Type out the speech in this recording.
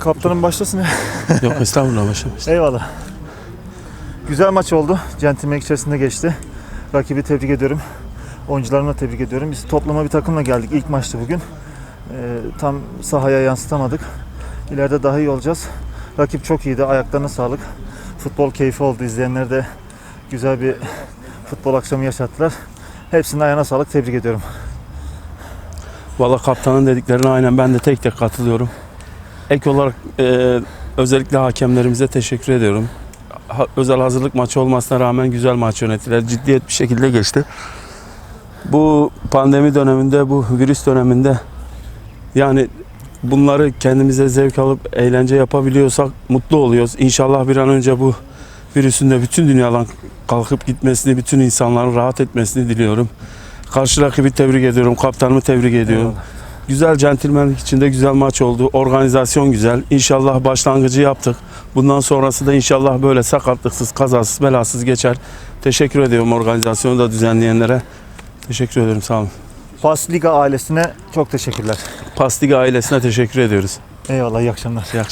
Kaptanım başlasın ya. Yok estağfurullah başım. Eyvallah. Güzel maç oldu. Centilmenlik içerisinde geçti. Rakibi tebrik ediyorum. Oyuncularımı da tebrik ediyorum. Biz toplama bir takımla geldik. İlk maçtı bugün. Ee, tam sahaya yansıtamadık. İleride daha iyi olacağız. Rakip çok iyiydi. Ayaklarına sağlık. Futbol keyfi oldu. İzleyenler de güzel bir futbol akşamı yaşattılar. Hepsinin ayağına sağlık. Tebrik ediyorum. Valla kaptanın dediklerine aynen ben de tek tek katılıyorum. Ek olarak e, özellikle hakemlerimize teşekkür ediyorum. Ha- özel hazırlık maçı olmasına rağmen güzel maç yönettiler. Ciddiyet bir şekilde geçti. Bu pandemi döneminde, bu virüs döneminde yani bunları kendimize zevk alıp eğlence yapabiliyorsak mutlu oluyoruz. İnşallah bir an önce bu virüsün de bütün dünyadan kalkıp gitmesini, bütün insanların rahat etmesini diliyorum. Karşı rakibi tebrik ediyorum, kaptanımı tebrik ediyorum. Eyvallah. Güzel centilmenlik içinde güzel maç oldu. Organizasyon güzel. İnşallah başlangıcı yaptık. Bundan sonrası da inşallah böyle sakatlıksız, kazasız, belasız geçer. Teşekkür ediyorum organizasyonu da düzenleyenlere. Teşekkür ederim sağ olun. Pas Liga ailesine çok teşekkürler. Pastig ailesine teşekkür ediyoruz. Eyvallah iyi akşamlar. İyi akşamlar.